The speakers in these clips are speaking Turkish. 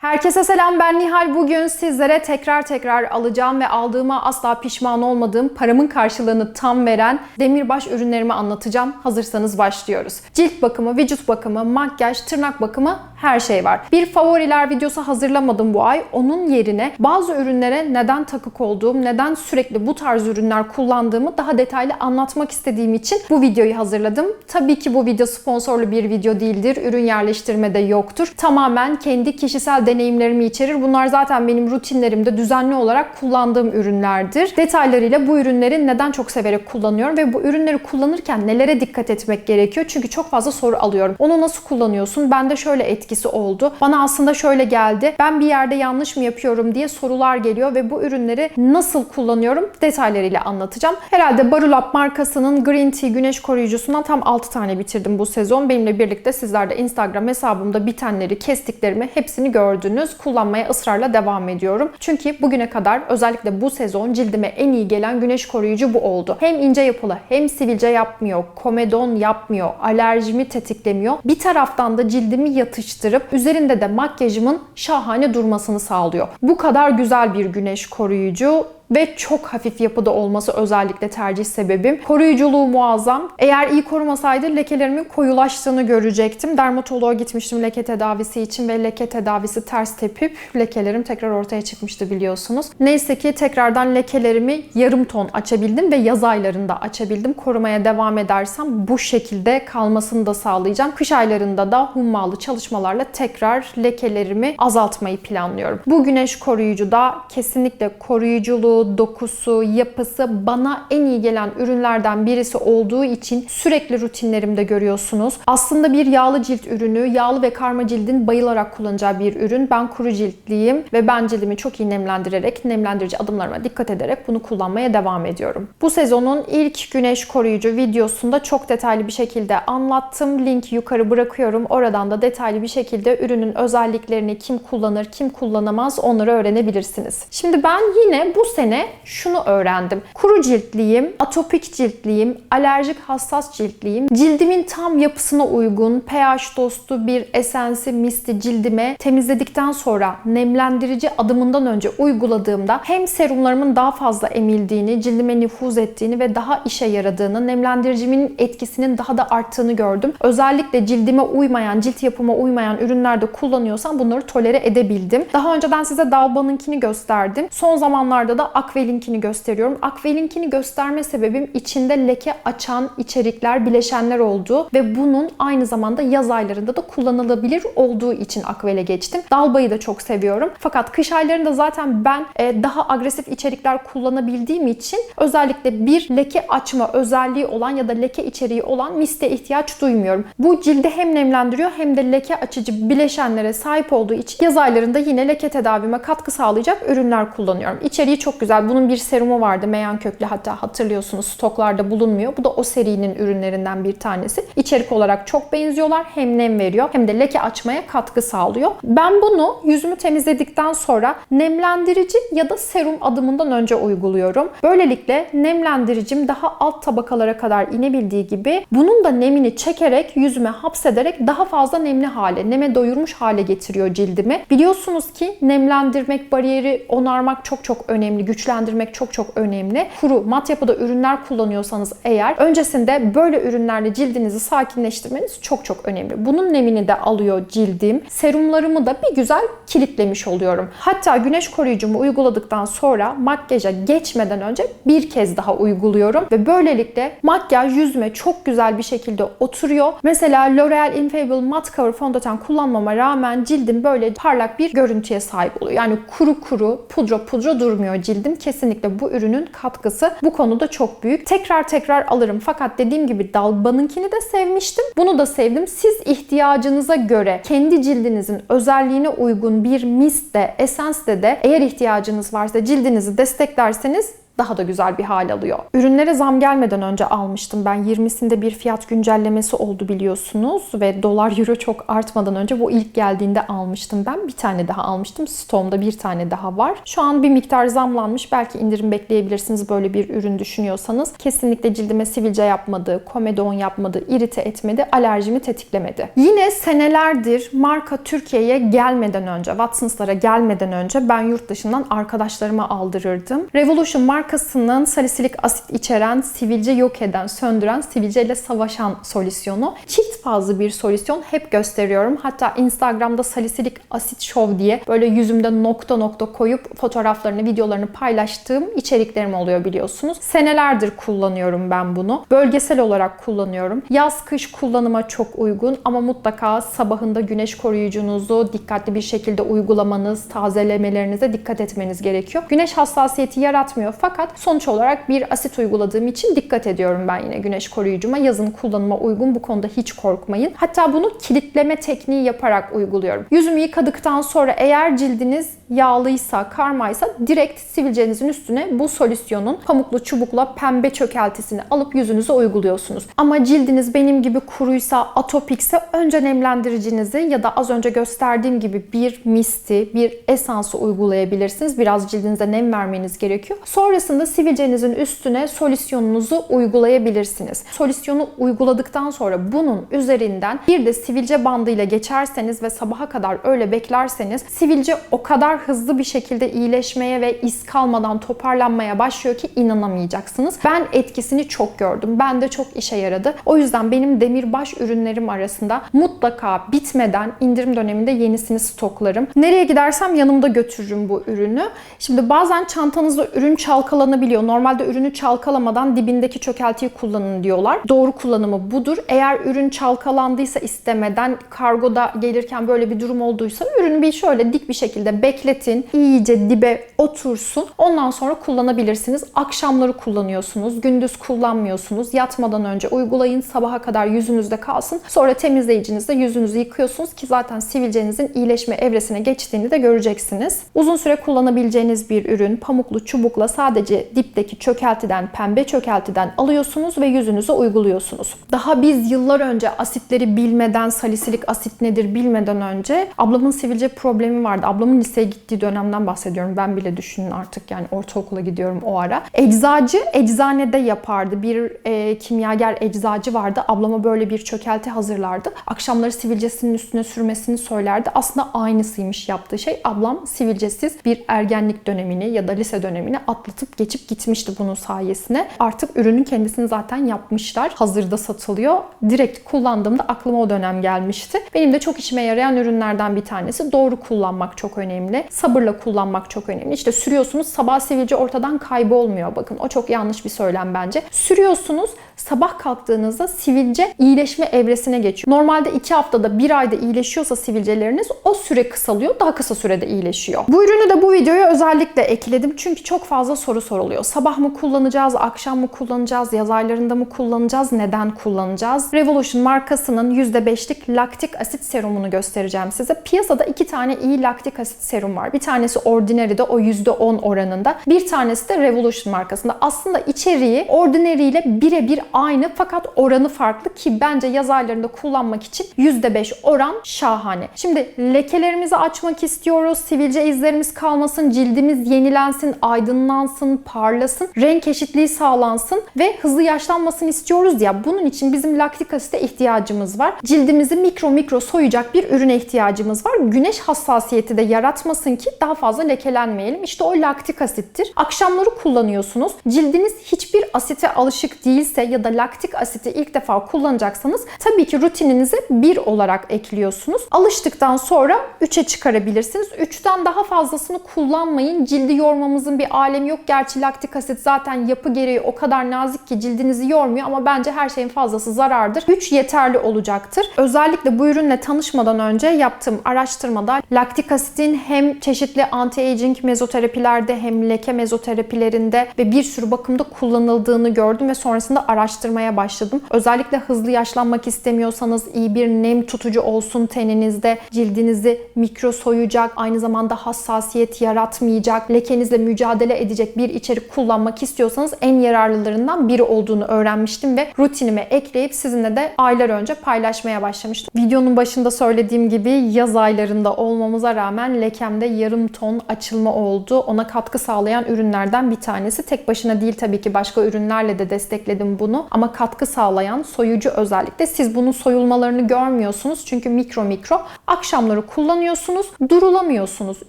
Herkese selam ben Nihal. Bugün sizlere tekrar tekrar alacağım ve aldığıma asla pişman olmadığım paramın karşılığını tam veren demirbaş ürünlerimi anlatacağım. Hazırsanız başlıyoruz. Cilt bakımı, vücut bakımı, makyaj, tırnak bakımı her şey var. Bir favoriler videosu hazırlamadım bu ay. Onun yerine bazı ürünlere neden takık olduğum, neden sürekli bu tarz ürünler kullandığımı daha detaylı anlatmak istediğim için bu videoyu hazırladım. Tabii ki bu video sponsorlu bir video değildir. Ürün yerleştirme de yoktur. Tamamen kendi kişisel deneyimlerimi içerir. Bunlar zaten benim rutinlerimde düzenli olarak kullandığım ürünlerdir. Detaylarıyla bu ürünleri neden çok severek kullanıyorum ve bu ürünleri kullanırken nelere dikkat etmek gerekiyor? Çünkü çok fazla soru alıyorum. Onu nasıl kullanıyorsun? Bende şöyle etkisi oldu. Bana aslında şöyle geldi. Ben bir yerde yanlış mı yapıyorum diye sorular geliyor ve bu ürünleri nasıl kullanıyorum? Detaylarıyla anlatacağım. Herhalde Barulab markasının Green Tea güneş koruyucusundan tam 6 tane bitirdim bu sezon. Benimle birlikte sizler de Instagram hesabımda bitenleri, kestiklerimi hepsini gördünüz. Kullanmaya ısrarla devam ediyorum. Çünkü bugüne kadar özellikle bu sezon cildime en iyi gelen güneş koruyucu bu oldu. Hem ince yapılı hem sivilce yapmıyor, komedon yapmıyor, alerjimi tetiklemiyor. Bir taraftan da cildimi yatıştırıp üzerinde de makyajımın şahane durmasını sağlıyor. Bu kadar güzel bir güneş koruyucu ve çok hafif yapıda olması özellikle tercih sebebim. Koruyuculuğu muazzam. Eğer iyi korumasaydı lekelerimin koyulaştığını görecektim. Dermatoloğa gitmiştim leke tedavisi için ve leke tedavisi ters tepip lekelerim tekrar ortaya çıkmıştı biliyorsunuz. Neyse ki tekrardan lekelerimi yarım ton açabildim ve yaz aylarında açabildim. Korumaya devam edersem bu şekilde kalmasını da sağlayacağım. Kış aylarında da hummalı çalışmalarla tekrar lekelerimi azaltmayı planlıyorum. Bu güneş koruyucu da kesinlikle koruyuculuğu, dokusu, yapısı bana en iyi gelen ürünlerden birisi olduğu için sürekli rutinlerimde görüyorsunuz. Aslında bir yağlı cilt ürünü, yağlı ve karma cildin bayılarak kullanacağı bir ürün. Ben kuru ciltliyim ve ben cildimi çok iyi nemlendirerek, nemlendirici adımlarıma dikkat ederek bunu kullanmaya devam ediyorum. Bu sezonun ilk güneş koruyucu videosunda çok detaylı bir şekilde anlattım. Linki yukarı bırakıyorum. Oradan da detaylı bir şekilde ürünün özelliklerini kim kullanır, kim kullanamaz onları öğrenebilirsiniz. Şimdi ben yine bu sene şunu öğrendim. Kuru ciltliyim, atopik ciltliyim, alerjik hassas ciltliyim. Cildimin tam yapısına uygun, pH dostu bir esensi misti cildime temizledikten sonra nemlendirici adımından önce uyguladığımda hem serumlarımın daha fazla emildiğini, cildime nüfuz ettiğini ve daha işe yaradığını, nemlendiricimin etkisinin daha da arttığını gördüm. Özellikle cildime uymayan, cilt yapıma uymayan ürünlerde kullanıyorsam bunları tolere edebildim. Daha önceden size Dalba'nınkini gösterdim. Son zamanlarda da Aquelinkini gösteriyorum. Aquelinkini gösterme sebebim içinde leke açan içerikler, bileşenler olduğu ve bunun aynı zamanda yaz aylarında da kullanılabilir olduğu için Aquel'e geçtim. Dalba'yı da çok seviyorum. Fakat kış aylarında zaten ben e, daha agresif içerikler kullanabildiğim için özellikle bir leke açma özelliği olan ya da leke içeriği olan miste ihtiyaç duymuyorum. Bu cildi hem nemlendiriyor hem de leke açıcı bileşenlere sahip olduğu için yaz aylarında yine leke tedavime katkı sağlayacak ürünler kullanıyorum. İçeriği çok güzel. Bunun bir serumu vardı. Meyan köklü hatta hatırlıyorsunuz stoklarda bulunmuyor. Bu da o serinin ürünlerinden bir tanesi. İçerik olarak çok benziyorlar. Hem nem veriyor hem de leke açmaya katkı sağlıyor. Ben bunu yüzümü temizledikten sonra nemlendirici ya da serum adımından önce uyguluyorum. Böylelikle nemlendiricim daha alt tabakalara kadar inebildiği gibi bunun da nemini çekerek yüzüme hapsederek daha fazla nemli hale, neme doyurmuş hale getiriyor cildimi. Biliyorsunuz ki nemlendirmek, bariyeri onarmak çok çok önemli, güçlendirmek çok çok önemli. Kuru, mat yapıda ürünler kullanıyorsanız eğer öncesinde böyle ürünlerle cildinizi sakinleştirmeniz çok çok önemli. Bunun nemini de alıyor cildim. Serumlarımı da bir güzel kilitlemiş oluyorum. Hatta güneş koruyucumu uyguladıktan sonra makyaja geçmeden önce bir kez daha uyguluyorum ve böylelikle makyaj yüzüme çok güzel bir şekilde oturuyor. Mesela L'Oreal Infallible Matte Cover fondöten kullanmama rağmen cildim böyle parlak bir görüntüye sahip oluyor. Yani kuru kuru, pudra pudra durmuyor cildim. Kesinlikle bu ürünün katkısı bu konuda çok büyük. Tekrar tekrar alırım. Fakat dediğim gibi Dalba'nınkini de sevmiştim. Bunu da sevdim. Siz ihtiyacınıza göre kendi cildinizin özelliğine uygun bir mist de, esens de de eğer ihtiyacınız varsa cildinizi desteklerseniz daha da güzel bir hal alıyor. Ürünlere zam gelmeden önce almıştım. Ben 20'sinde bir fiyat güncellemesi oldu biliyorsunuz ve dolar euro çok artmadan önce bu ilk geldiğinde almıştım ben. Bir tane daha almıştım. Stoğumda bir tane daha var. Şu an bir miktar zamlanmış. Belki indirim bekleyebilirsiniz böyle bir ürün düşünüyorsanız. Kesinlikle cildime sivilce yapmadı, komedon yapmadı, irite etmedi, alerjimi tetiklemedi. Yine senelerdir marka Türkiye'ye gelmeden önce, Watsons'lara gelmeden önce ben yurt dışından arkadaşlarıma aldırırdım. Revolution markasının salisilik asit içeren, sivilce yok eden, söndüren, sivilceyle savaşan solüsyonu. Çift fazlı bir solüsyon hep gösteriyorum. Hatta Instagram'da salisilik asit show diye böyle yüzümde nokta nokta koyup fotoğraflarını, videolarını paylaştığım içeriklerim oluyor biliyorsunuz. Senelerdir kullanıyorum ben bunu. Bölgesel olarak kullanıyorum. Yaz kış kullanıma çok uygun ama mutlaka sabahında güneş koruyucunuzu dikkatli bir şekilde uygulamanız, tazelemelerinize dikkat etmeniz gerekiyor. Güneş hassasiyeti yaratmıyor fakat sonuç olarak bir asit uyguladığım için dikkat ediyorum ben yine güneş koruyucuma. Yazın kullanıma uygun bu konuda hiç korkmayın. Hatta bunu kilitleme tekniği yaparak uyguluyorum. Yüzümü yıkadıktan sonra eğer cildiniz yağlıysa, karmaysa direkt sivilcenizin üstüne bu solüsyonun pamuklu çubukla pembe çökeltisini alıp yüzünüze uyguluyorsunuz. Ama cildiniz benim gibi kuruysa, atopikse önce nemlendiricinizi ya da az önce gösterdiğim gibi bir misti, bir esansı uygulayabilirsiniz. Biraz cildinize nem vermeniz gerekiyor. Sonrasında sivilcenizin üstüne solüsyonunuzu uygulayabilirsiniz. Solüsyonu uyguladıktan sonra bunun üzerinden bir de sivilce bandıyla geçerseniz ve sabaha kadar öyle beklerseniz sivilce o kadar hızlı bir şekilde iyileşmeye ve iz kalmadan toparlanmaya başlıyor ki inanamayacaksınız. Ben etkisini çok gördüm. Ben de çok işe yaradı. O yüzden benim demirbaş ürünlerim arasında mutlaka bitmeden indirim döneminde yenisini stoklarım. Nereye gidersem yanımda götürürüm bu ürünü. Şimdi bazen çantanızda ürün çalkalanabiliyor. Normalde ürünü çalkalamadan dibindeki çökeltiyi kullanın diyorlar. Doğru kullanımı budur. Eğer ürün çalkalandıysa istemeden kargoda gelirken böyle bir durum olduysa ürünü bir şöyle dik bir şekilde bekletin. iyice dibe otursun. Ondan sonra kullanabilirsiniz. Akşamları kullanıyorsunuz. Gündüz kullanmıyorsunuz. Yatmadan önce uygulayın. Sabaha kadar yüzünüzde kalsın. Sonra temizleyicinizle yüzünüzü yıkıyorsunuz ki zaten sivilcenizin iyileşme evresine geçtiğini de göreceksiniz. Uzun süre kullanabileceğiniz bir ürün. Pamuklu çubukla sadece dipteki çökeltiden, pembe çökeltiden alıyorsunuz ve yüzünüze uyguluyorsunuz. Daha biz yıllar önce asitleri bilmeden, salisilik asit nedir bilmeden önce ablamın sivilce problemi vardı. Ablamın liseye dönemden bahsediyorum. Ben bile düşünün artık yani ortaokula gidiyorum o ara. Eczacı eczanede yapardı. Bir e, kimyager eczacı vardı. Ablama böyle bir çökelti hazırlardı. Akşamları sivilcesinin üstüne sürmesini söylerdi. Aslında aynısıymış yaptığı şey. Ablam sivilcesiz bir ergenlik dönemini ya da lise dönemini atlatıp geçip gitmişti bunun sayesinde. Artık ürünün kendisini zaten yapmışlar. Hazırda satılıyor. Direkt kullandığımda aklıma o dönem gelmişti. Benim de çok işime yarayan ürünlerden bir tanesi. Doğru kullanmak çok önemli. Sabırla kullanmak çok önemli. İşte sürüyorsunuz sabah sivilce ortadan kaybolmuyor. Bakın o çok yanlış bir söylem bence. Sürüyorsunuz sabah kalktığınızda sivilce iyileşme evresine geçiyor. Normalde 2 haftada 1 ayda iyileşiyorsa sivilceleriniz o süre kısalıyor. Daha kısa sürede iyileşiyor. Bu ürünü de bu videoya özellikle ekledim. Çünkü çok fazla soru soruluyor. Sabah mı kullanacağız, akşam mı kullanacağız, yaz aylarında mı kullanacağız, neden kullanacağız? Revolution markasının %5'lik laktik asit serumunu göstereceğim size. Piyasada iki tane iyi laktik asit serum var. Bir tanesi Ordinary'de o %10 oranında. Bir tanesi de Revolution markasında. Aslında içeriği Ordinary ile birebir aynı fakat oranı farklı ki bence yaz aylarında kullanmak için %5 oran şahane. Şimdi lekelerimizi açmak istiyoruz. Sivilce izlerimiz kalmasın, cildimiz yenilensin, aydınlansın, parlasın, renk eşitliği sağlansın ve hızlı yaşlanmasını istiyoruz ya. Bunun için bizim laktik asite ihtiyacımız var. Cildimizi mikro mikro soyacak bir ürüne ihtiyacımız var. Güneş hassasiyeti de yaratmasın ki daha fazla lekelenmeyelim. İşte o laktik asittir. Akşamları kullanıyorsunuz. Cildiniz hiçbir asite alışık değilse ya da laktik asiti ilk defa kullanacaksanız tabii ki rutininize 1 olarak ekliyorsunuz. Alıştıktan sonra 3'e çıkarabilirsiniz. 3'ten daha fazlasını kullanmayın. Cildi yormamızın bir alemi yok. Gerçi laktik asit zaten yapı gereği o kadar nazik ki cildinizi yormuyor ama bence her şeyin fazlası zarardır. 3 yeterli olacaktır. Özellikle bu ürünle tanışmadan önce yaptığım araştırmada laktik asitin hem çeşitli anti-aging mezoterapilerde hem leke mezoterapilerinde ve bir sürü bakımda kullanıldığını gördüm ve sonrasında araştırdım araştırmaya başladım. Özellikle hızlı yaşlanmak istemiyorsanız iyi bir nem tutucu olsun teninizde. Cildinizi mikro soyacak, aynı zamanda hassasiyet yaratmayacak, lekenizle mücadele edecek bir içerik kullanmak istiyorsanız en yararlılarından biri olduğunu öğrenmiştim ve rutinime ekleyip sizinle de aylar önce paylaşmaya başlamıştım. Videonun başında söylediğim gibi yaz aylarında olmamıza rağmen lekemde yarım ton açılma oldu. Ona katkı sağlayan ürünlerden bir tanesi. Tek başına değil tabii ki başka ürünlerle de destekledim bunu. Ama katkı sağlayan soyucu özellikle. Siz bunun soyulmalarını görmüyorsunuz. Çünkü mikro mikro. Akşamları kullanıyorsunuz. Durulamıyorsunuz.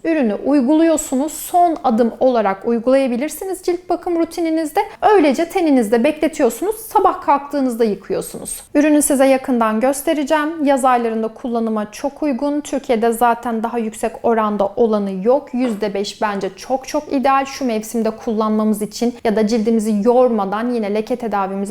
Ürünü uyguluyorsunuz. Son adım olarak uygulayabilirsiniz cilt bakım rutininizde. Öylece teninizde bekletiyorsunuz. Sabah kalktığınızda yıkıyorsunuz. Ürünü size yakından göstereceğim. Yaz aylarında kullanıma çok uygun. Türkiye'de zaten daha yüksek oranda olanı yok. %5 bence çok çok ideal. Şu mevsimde kullanmamız için ya da cildimizi yormadan yine leke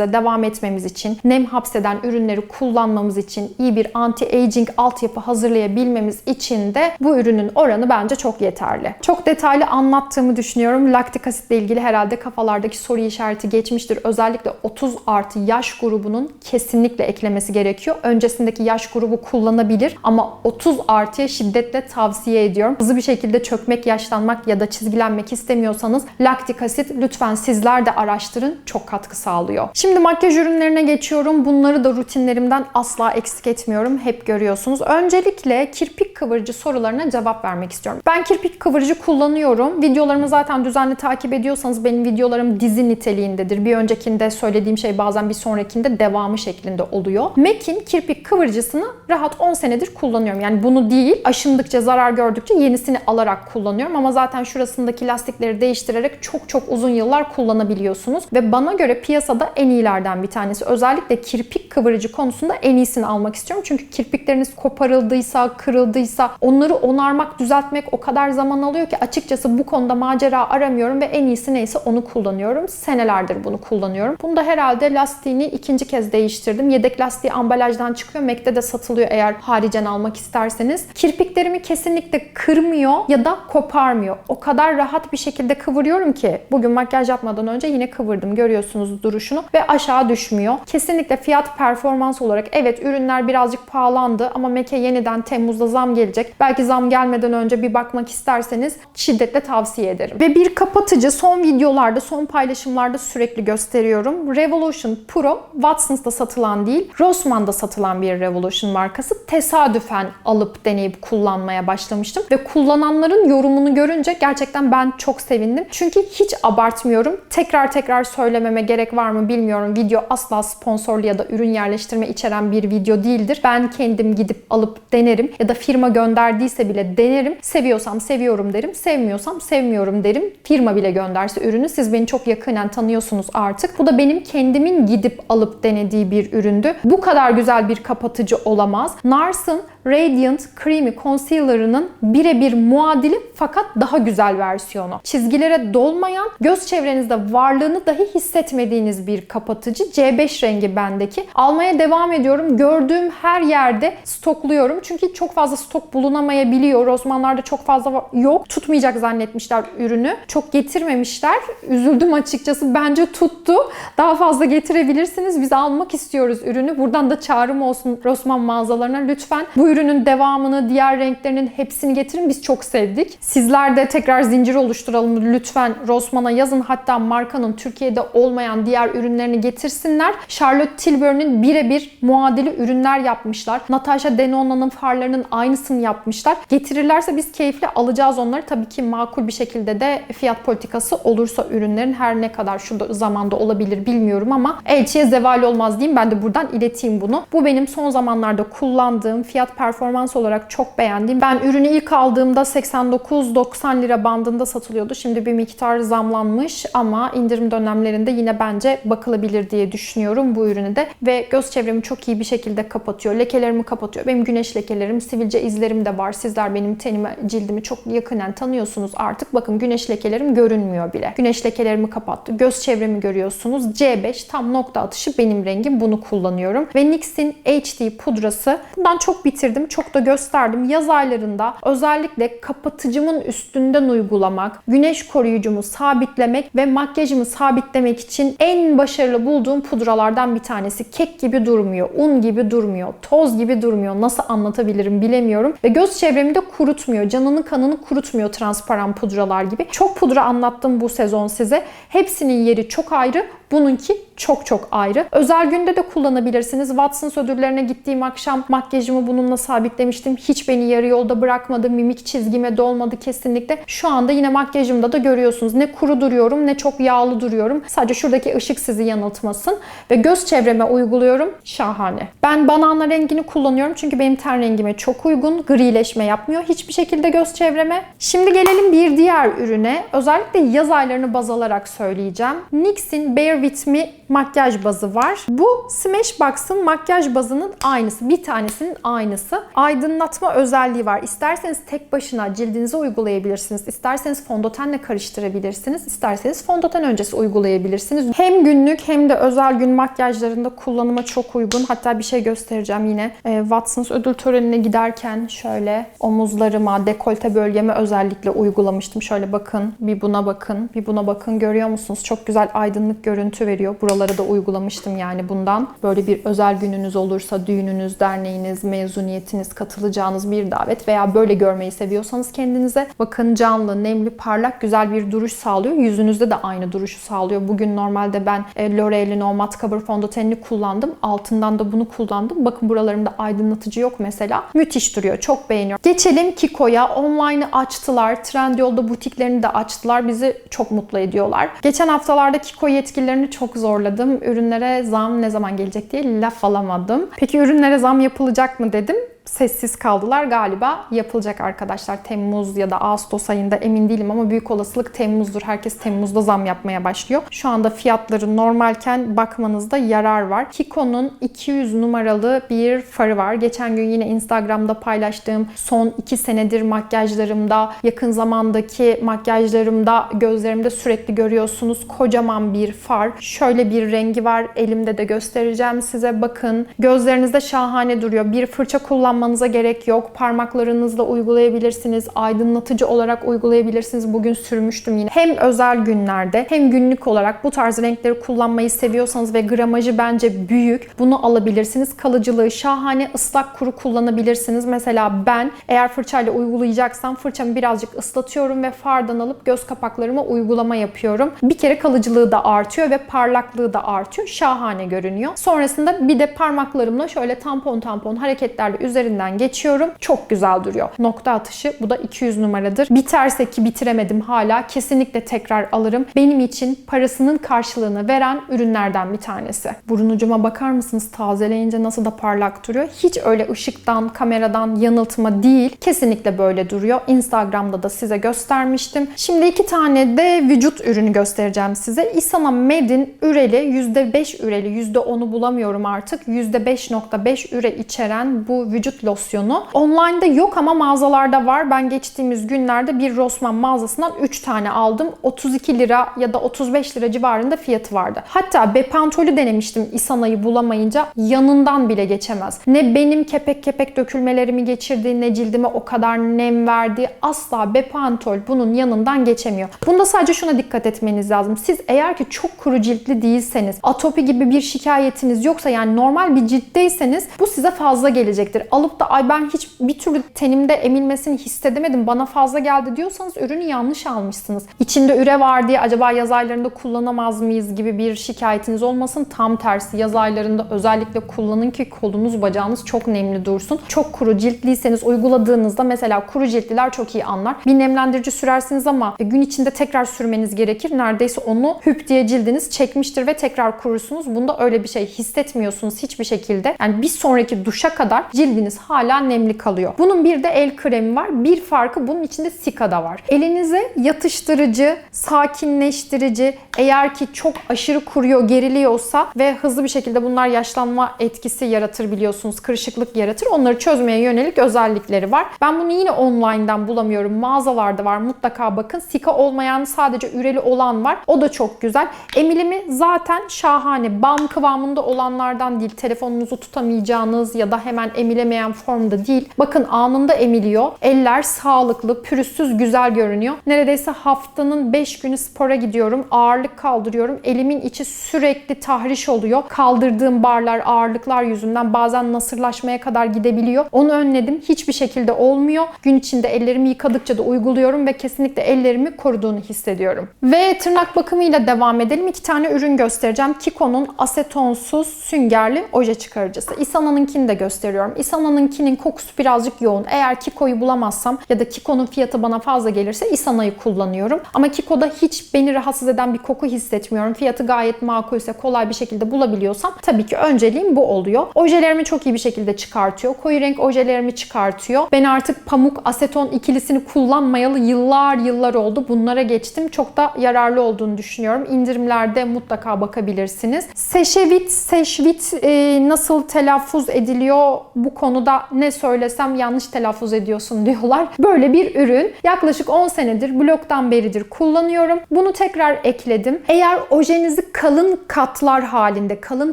tedavimize devam etmemiz için, nem hapseden ürünleri kullanmamız için, iyi bir anti-aging altyapı hazırlayabilmemiz için de bu ürünün oranı bence çok yeterli. Çok detaylı anlattığımı düşünüyorum. Laktik asitle ilgili herhalde kafalardaki soru işareti geçmiştir. Özellikle 30 artı yaş grubunun kesinlikle eklemesi gerekiyor. Öncesindeki yaş grubu kullanabilir ama 30 artıya şiddetle tavsiye ediyorum. Hızlı bir şekilde çökmek, yaşlanmak ya da çizgilenmek istemiyorsanız laktik asit lütfen sizler de araştırın. Çok katkı sağlıyor. Şimdi makyaj ürünlerine geçiyorum. Bunları da rutinlerimden asla eksik etmiyorum. Hep görüyorsunuz. Öncelikle kirpik kıvırıcı sorularına cevap vermek istiyorum. Ben kirpik kıvırıcı kullanıyorum. Videolarımı zaten düzenli takip ediyorsanız benim videolarım dizi niteliğindedir. Bir öncekinde söylediğim şey bazen bir sonrakinde devamı şeklinde oluyor. MAC'in kirpik kıvırıcısını rahat 10 senedir kullanıyorum. Yani bunu değil, aşındıkça, zarar gördükçe yenisini alarak kullanıyorum. Ama zaten şurasındaki lastikleri değiştirerek çok çok uzun yıllar kullanabiliyorsunuz. Ve bana göre piyasada en iyilerden bir tanesi. Özellikle kirpik kıvırıcı konusunda en iyisini almak istiyorum. Çünkü kirpikleriniz koparıldıysa, kırıldıysa onları onarmak, düzeltmek o kadar zaman alıyor ki açıkçası bu konuda macera aramıyorum ve en iyisi neyse onu kullanıyorum. Senelerdir bunu kullanıyorum. Bunu da herhalde lastiğini ikinci kez değiştirdim. Yedek lastiği ambalajdan çıkıyor. Mac'te de satılıyor eğer haricen almak isterseniz. Kirpiklerimi kesinlikle kırmıyor ya da koparmıyor. O kadar rahat bir şekilde kıvırıyorum ki bugün makyaj yapmadan önce yine kıvırdım. Görüyorsunuz duruşunu ve aşağı düşmüyor. Kesinlikle fiyat performans olarak evet ürünler birazcık pahalandı ama MAC'e yeniden Temmuz'da zam gelecek. Belki zam gelmeden önce bir bakmak isterseniz şiddetle tavsiye ederim. Ve bir kapatıcı son videolarda, son paylaşımlarda sürekli gösteriyorum. Revolution Pro Watsons'da satılan değil, Rossmann'da satılan bir Revolution markası. Tesadüfen alıp deneyip kullanmaya başlamıştım ve kullananların yorumunu görünce gerçekten ben çok sevindim. Çünkü hiç abartmıyorum. Tekrar tekrar söylememe gerek var mı bilmiyorum. Video asla sponsorlu ya da ürün yerleştirme içeren bir video değildir. Ben kendim gidip alıp denerim ya da firma gönderdiyse bile denerim. Seviyorsam seviyorum derim. Sevmiyorsam sevmiyorum derim. Firma bile gönderse ürünü siz beni çok yakinen tanıyorsunuz artık. Bu da benim kendimin gidip alıp denediği bir üründü. Bu kadar güzel bir kapatıcı olamaz. Nars'ın Radiant Creamy Concealer'ının birebir muadili fakat daha güzel versiyonu. Çizgilere dolmayan, göz çevrenizde varlığını dahi hissetmediğiniz bir kapatıcı. C5 rengi bendeki. Almaya devam ediyorum. Gördüğüm her yerde stokluyorum. Çünkü çok fazla stok bulunamayabiliyor. Osmanlılarda çok fazla yok. Tutmayacak zannetmişler ürünü. Çok getirmemişler. Üzüldüm açıkçası. Bence tuttu. Daha fazla getirebilirsiniz. Biz almak istiyoruz ürünü. Buradan da çağrım olsun Rossmann mağazalarına. Lütfen bu ürünün devamını, diğer renklerinin hepsini getirin. Biz çok sevdik. Sizler de tekrar zincir oluşturalım. Lütfen Rossmann'a yazın. Hatta markanın Türkiye'de olmayan diğer ürünlerini getirsinler. Charlotte Tilbury'nin birebir muadili ürünler yapmışlar. Natasha Denona'nın farlarının aynısını yapmışlar. Getirirlerse biz keyifle alacağız onları. Tabii ki makul bir şekilde de fiyat politikası olursa ürünlerin her ne kadar şu zamanda olabilir bilmiyorum ama elçiye zeval olmaz diyeyim. Ben de buradan ileteyim bunu. Bu benim son zamanlarda kullandığım fiyat performans olarak çok beğendiğim. Ben ürünü ilk aldığımda 89-90 lira bandında satılıyordu. Şimdi bir miktar zamlanmış ama indirim dönemlerinde yine bence bakılabilir diye düşünüyorum bu ürünü de. Ve göz çevremi çok iyi bir şekilde kapatıyor. Lekelerimi kapatıyor. Benim güneş lekelerim, sivilce izlerim de var. Sizler benim tenimi, cildimi çok yakından tanıyorsunuz artık. Bakın güneş lekelerim görünmüyor bile. Güneş lekelerimi kapattı. Göz çevremi görüyorsunuz. C5 tam nokta atışı benim rengim. Bunu kullanıyorum. Ve NYX'in HD pudrası. Bundan çok bitirdim getirdim. Çok da gösterdim. Yaz aylarında özellikle kapatıcımın üstünden uygulamak, güneş koruyucumu sabitlemek ve makyajımı sabitlemek için en başarılı bulduğum pudralardan bir tanesi. Kek gibi durmuyor, un gibi durmuyor, toz gibi durmuyor. Nasıl anlatabilirim bilemiyorum. Ve göz çevremi de kurutmuyor. Canını kanını kurutmuyor transparan pudralar gibi. Çok pudra anlattım bu sezon size. Hepsinin yeri çok ayrı. Bununki çok çok ayrı. Özel günde de kullanabilirsiniz. Watsons ödüllerine gittiğim akşam makyajımı bununla sabitlemiştim. Hiç beni yarı yolda bırakmadı. Mimik çizgime dolmadı kesinlikle. Şu anda yine makyajımda da görüyorsunuz. Ne kuru duruyorum ne çok yağlı duruyorum. Sadece şuradaki ışık sizi yanıltmasın. Ve göz çevreme uyguluyorum. Şahane. Ben banana rengini kullanıyorum çünkü benim ten rengime çok uygun. Grileşme yapmıyor hiçbir şekilde göz çevreme. Şimdi gelelim bir diğer ürüne. Özellikle yaz aylarını baz alarak söyleyeceğim. NYX'in Bare With Me makyaj bazı var. Bu Smashbox'ın makyaj bazının aynısı. Bir tanesinin aynısı. Aydınlatma özelliği var. İsterseniz tek başına cildinize uygulayabilirsiniz. İsterseniz fondötenle karıştırabilirsiniz. İsterseniz fondöten öncesi uygulayabilirsiniz. Hem günlük hem de özel gün makyajlarında kullanıma çok uygun. Hatta bir şey göstereceğim yine. E, Watsons ödül törenine giderken şöyle omuzlarıma, dekolte bölgeme özellikle uygulamıştım. Şöyle bakın, bir buna bakın, bir buna bakın. Görüyor musunuz? Çok güzel aydınlık görüntü veriyor. Buraları da uygulamıştım yani bundan. Böyle bir özel gününüz olursa, düğününüz, derneğiniz, mezuniyetiniz, katılacağınız bir davet veya böyle görmeyi seviyorsanız kendinize bakın canlı, nemli, parlak, güzel bir duruş sağlıyor. Yüzünüzde de aynı duruşu sağlıyor. Bugün normalde ben e, L'Oreal'in o matte cover fondötenini kullandım. Altından da bunu kullandım. Bakın buralarımda aydınlatıcı yok mesela. Müthiş duruyor. Çok beğeniyorum. Geçelim Kiko'ya. Online'ı açtılar. Trendyol'da butiklerini de açtılar. Bizi çok mutlu ediyorlar. Geçen haftalarda Kiko yetkililerini çok zorladım. Ürünlere zam ne zaman gelecek diye laf alamadım. Peki ürünlere zam yapılacak mı dedim sessiz kaldılar. Galiba yapılacak arkadaşlar. Temmuz ya da Ağustos ayında emin değilim ama büyük olasılık Temmuz'dur. Herkes Temmuz'da zam yapmaya başlıyor. Şu anda fiyatları normalken bakmanızda yarar var. Kiko'nun 200 numaralı bir farı var. Geçen gün yine Instagram'da paylaştığım son 2 senedir makyajlarımda, yakın zamandaki makyajlarımda, gözlerimde sürekli görüyorsunuz. Kocaman bir far. Şöyle bir rengi var. Elimde de göstereceğim size. Bakın. Gözlerinizde şahane duruyor. Bir fırça kullanmanıza gerek yok. Parmaklarınızla uygulayabilirsiniz. Aydınlatıcı olarak uygulayabilirsiniz. Bugün sürmüştüm yine. Hem özel günlerde hem günlük olarak bu tarz renkleri kullanmayı seviyorsanız ve gramajı bence büyük. Bunu alabilirsiniz. Kalıcılığı şahane. ıslak kuru kullanabilirsiniz. Mesela ben eğer fırçayla uygulayacaksam fırçamı birazcık ıslatıyorum ve fardan alıp göz kapaklarıma uygulama yapıyorum. Bir kere kalıcılığı da artıyor ve parlaklığı da artıyor. Şahane görünüyor. Sonrasında bir de parmaklarımla şöyle tampon tampon hareketlerle üzerinden geçiyorum. Çok güzel duruyor. Nokta atışı bu da 200 numaradır. Biterse ki bitiremedim hala kesinlikle tekrar alırım. Benim için parasının karşılığını veren ürünlerden bir tanesi. Burun ucuma bakar mısınız? Tazeleyince nasıl da parlak duruyor. Hiç öyle ışıktan, kameradan yanıltma değil. Kesinlikle böyle duruyor. Instagram'da da size göstermiştim. Şimdi iki tane de vücut ürünü göstereceğim size. Isana Med'in üreli %5 üreli %10'u bulamıyorum artık. %5.5 üre içeren bu vücut losyonu. Online'da yok ama mağazalarda var. Ben geçtiğimiz günlerde bir Rossmann mağazasından 3 tane aldım. 32 lira ya da 35 lira civarında fiyatı vardı. Hatta Bepantol'ü denemiştim Isana'yı bulamayınca. Yanından bile geçemez. Ne benim kepek kepek dökülmelerimi geçirdi ne cildime o kadar nem verdi. Asla Bepantol bunun yanından geçemiyor. Bunda sadece şuna dikkat etmeniz lazım. Siz eğer ki çok kuru ciltli değilseniz, atopi gibi bir şikayetiniz yoksa yani normal bir ciltteyseniz bu size fazla gelecektir. Alıp da ay ben hiç bir türlü tenimde emilmesini hissedemedim bana fazla geldi diyorsanız ürünü yanlış almışsınız. İçinde üre var diye acaba yaz aylarında kullanamaz mıyız gibi bir şikayetiniz olmasın. Tam tersi yaz aylarında özellikle kullanın ki kolunuz bacağınız çok nemli dursun. Çok kuru ciltliyseniz uyguladığınızda mesela kuru ciltliler çok iyi anlar. Bir nemlendirici sürersiniz ama gün içinde tekrar sürmeniz gerekir. Neredeyse onu hüp diye cildiniz çekmiştir ve tekrar kurursunuz. Bunda öyle bir şey hissetmiyorsunuz hiçbir şekilde. Yani bir sonraki duşa kadar cildiniz hala nemli kalıyor. Bunun bir de el kremi var. Bir farkı bunun içinde sika da var. Elinize yatıştırıcı, sakinleştirici, eğer ki çok aşırı kuruyor, geriliyorsa ve hızlı bir şekilde bunlar yaşlanma etkisi yaratır biliyorsunuz. Kırışıklık yaratır. Onları çözmeye yönelik özellikleri var. Ben bunu yine online'dan bulamıyorum. Mağazalarda var. Mutlaka bakın. Sika olmayan sadece üreli olan var. O da çok güzel. Emilimi zaten şahane. Bam kıvamında olanlardan değil. Telefonunuzu tutamayacağınız ya da hemen emilemeyen emilmeyen formda değil. Bakın anında emiliyor. Eller sağlıklı, pürüzsüz, güzel görünüyor. Neredeyse haftanın 5 günü spora gidiyorum. Ağırlık kaldırıyorum. Elimin içi sürekli tahriş oluyor. Kaldırdığım barlar, ağırlıklar yüzünden bazen nasırlaşmaya kadar gidebiliyor. Onu önledim. Hiçbir şekilde olmuyor. Gün içinde ellerimi yıkadıkça da uyguluyorum ve kesinlikle ellerimi koruduğunu hissediyorum. Ve tırnak bakımıyla devam edelim. İki tane ürün göstereceğim. Kiko'nun asetonsuz süngerli oje çıkarıcısı. Isana'nınkini de gösteriyorum. Isana'nınkinin kokusu birazcık yoğun. Eğer Kiko'yu bulamazsam ya da Kiko'nun fiyatı bana fazla gelirse Isana'yı kullanıyorum. Ama Kiko'da hiç beni rahatsız eden bir koku hissetmiyorum. Fiyatı gayet makulse kolay bir şekilde bulabiliyorsam tabii ki önceliğim bu oluyor. Ojelerimi çok iyi bir şekilde çıkartıyor. Koyu renk ojelerimi çıkartıyor. Ben artık pamuk aseton ikilisini kullanmayalı yıllar yıllar oldu. Bunlara geçtim. Çok da yararlı olduğunu düşünüyorum. İndirimlerde mutlaka bakabilirsiniz. Seşevit, seşvit e, nasıl telaffuz ediliyor bu konuda ne söylesem yanlış telaffuz ediyorsun diyorlar. Böyle bir ürün. Yaklaşık 10 senedir bloktan beridir kullanıyorum. Bunu tekrar ekledim. Eğer ojenizi kalın katlar halinde, kalın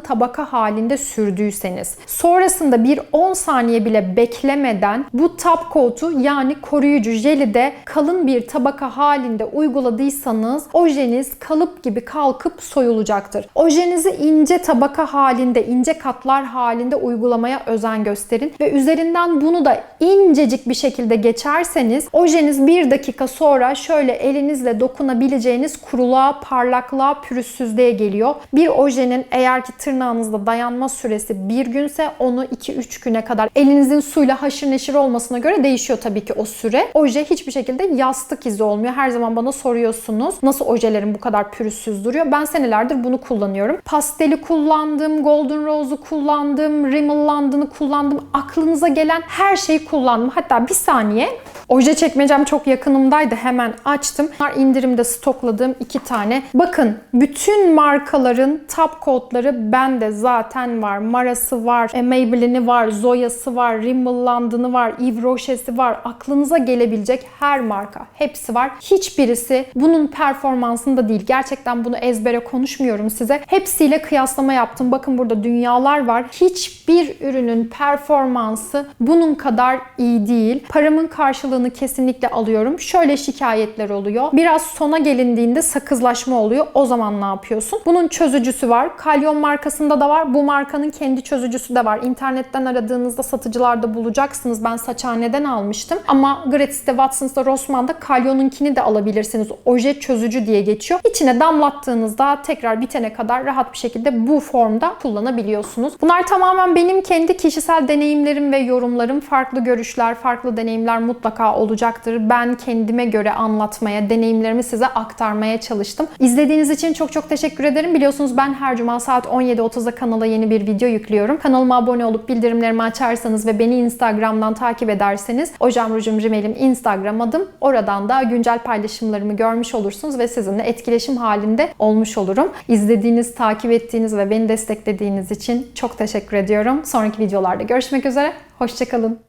tabaka halinde sürdüyseniz, sonrasında bir 10 saniye bile beklemeden bu top coat'u yani koruyucu jeli de kalın bir tabaka halinde uyguladıysanız ojeniz kalıp gibi kalkıp soyulacaktır. Ojenizi ince tabaka halinde, ince katlar halinde uygulamaya özen gösterin ve üzerinden bunu da incecik bir şekilde geçerseniz ojeniz bir dakika sonra şöyle elinizle dokunabileceğiniz kuruluğa, parlaklığa, pürüzsüzlüğe geliyor. Bir ojenin eğer ki tırnağınızda dayanma süresi bir günse onu 2-3 güne kadar elinizin suyla haşır neşir olmasına göre değişiyor tabii ki o süre. Oje hiçbir şekilde yastık izi olmuyor. Her zaman bana soruyorsunuz nasıl ojelerim bu kadar pürüzsüz duruyor. Ben senelerdir bunu kullanıyorum. Pasteli kullandım, Golden Rose'u kullandım, Rimmel London'ı kullandım. Aklınıza gelen her şeyi kullandım. Hatta bir saniye Oje çekmecem çok yakınımdaydı. Hemen açtım. Bunlar indirimde stokladığım iki tane. Bakın bütün markaların top coatları bende zaten var. Mara'sı var, e, Maybelline'i var, Zoya'sı var, Rimmel London'ı var, Yves Rocher'si var. Aklınıza gelebilecek her marka. Hepsi var. Hiçbirisi bunun performansında değil. Gerçekten bunu ezbere konuşmuyorum size. Hepsiyle kıyaslama yaptım. Bakın burada dünyalar var. Hiçbir ürünün performansı bunun kadar iyi değil. Paramın karşılığını kesinlikle alıyorum. Şöyle şikayetler oluyor. Biraz sona gelindiğinde sakızlaşma oluyor. O zaman ne yapıyorsun? Bunun çözücüsü var. Kalyon markasında da var. Bu markanın kendi çözücüsü de var. İnternetten aradığınızda satıcılarda bulacaksınız. Ben saçhaneden almıştım. Ama Gratis'te, Watson's'ta, Rossmann'da Kalyon'unkini de alabilirsiniz. Oje çözücü diye geçiyor. İçine damlattığınızda tekrar bitene kadar rahat bir şekilde bu formda kullanabiliyorsunuz. Bunlar tamamen benim kendi kişisel deneyimlerim ve yorumlarım. Farklı görüşler, farklı deneyimler mutlaka olacaktır. Ben kendime göre anlatmaya, deneyimlerimi size aktarmaya çalıştım. İzlediğiniz için çok çok teşekkür ederim. Biliyorsunuz ben her cuma saat 17.30'da kanala yeni bir video yüklüyorum. Kanalıma abone olup bildirimlerimi açarsanız ve beni Instagram'dan takip ederseniz Ojam Rujum Rimel'im Instagram adım. Oradan da güncel paylaşımlarımı görmüş olursunuz ve sizinle etkileşim halinde olmuş olurum. İzlediğiniz, takip ettiğiniz ve beni desteklediğiniz için çok teşekkür ediyorum. Sonraki videolarda görüşmek üzere. Hoşçakalın.